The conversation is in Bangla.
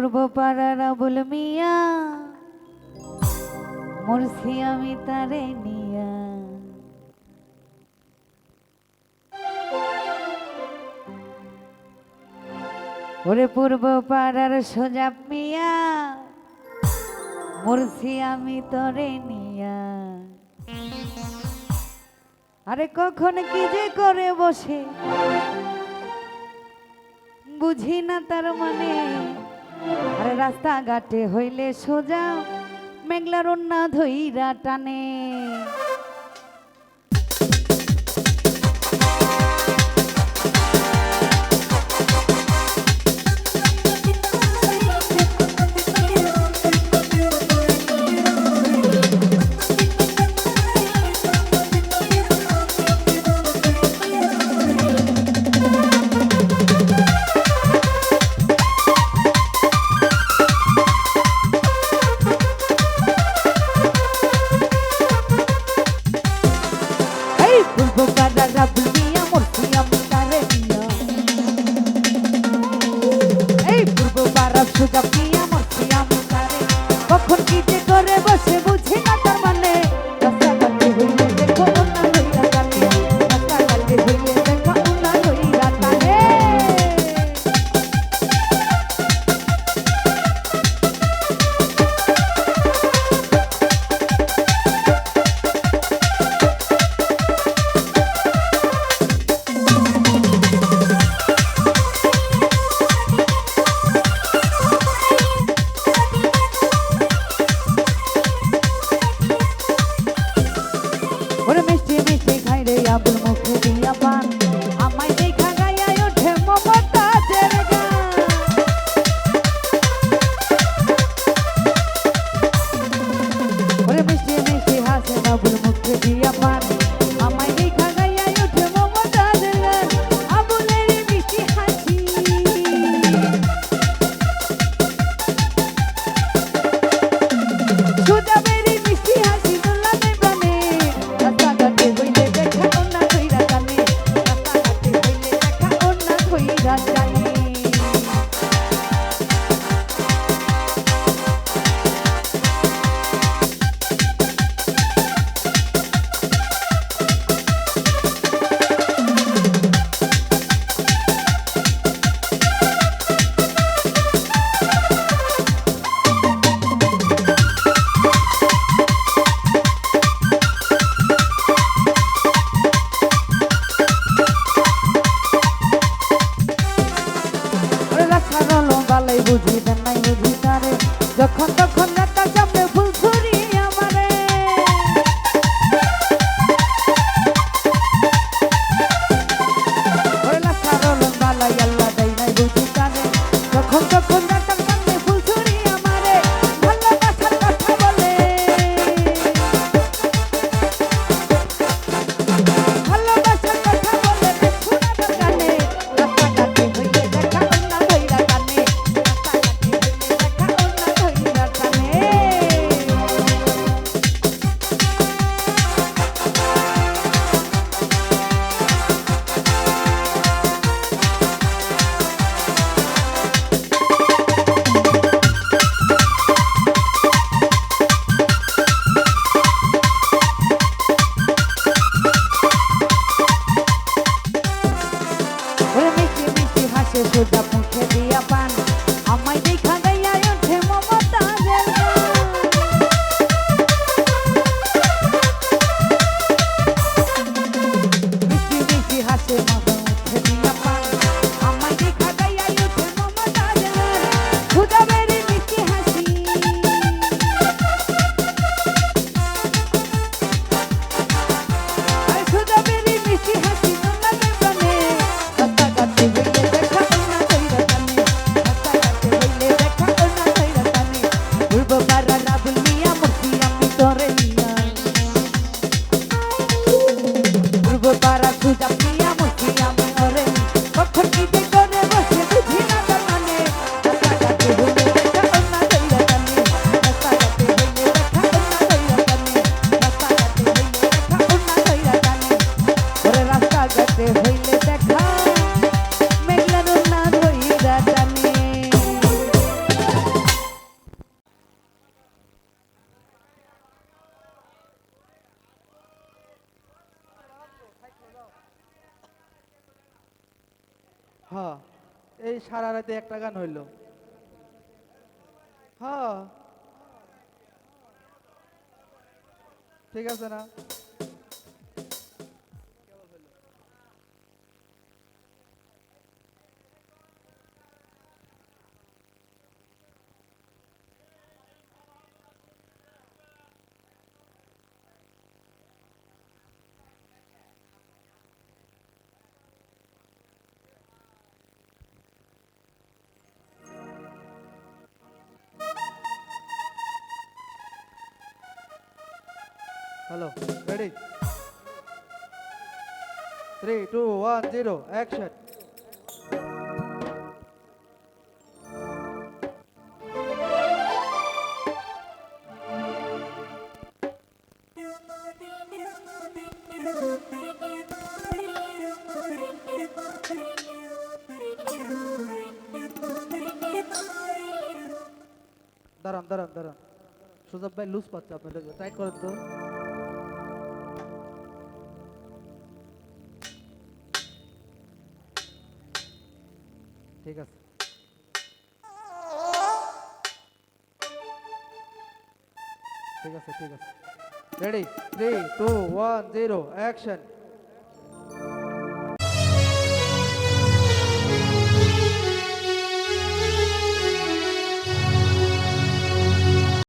পূর্ব পাড়ার আবুল মিয়া, মুরসি আমি তারে নিয়া। ওরে পূর্ব পাড়ার সোজা মিয়া, মুরসি আমি তরে নিয়া। আরে কখন কি যে করে বসে, বুঝি না তার মানে আরে রাস্তাঘাটে হইলে সোজা মেঘলার অন্য ধৈরা টানে। যখন তো barra হ্যাঁ এই সারা রাতে একটা গান হইল। হ্যাঁ ঠিক আছে না? Hello ready three two one zero action দাঁড়ান দাঁড়ান দাঁড়ান। সুজব ভাই লুজ পাচ্ছে আপনাদের টাইট করেন তো। ঠিক আছে। ঠিক আছে ঠিক আছে। Ready three two one zero action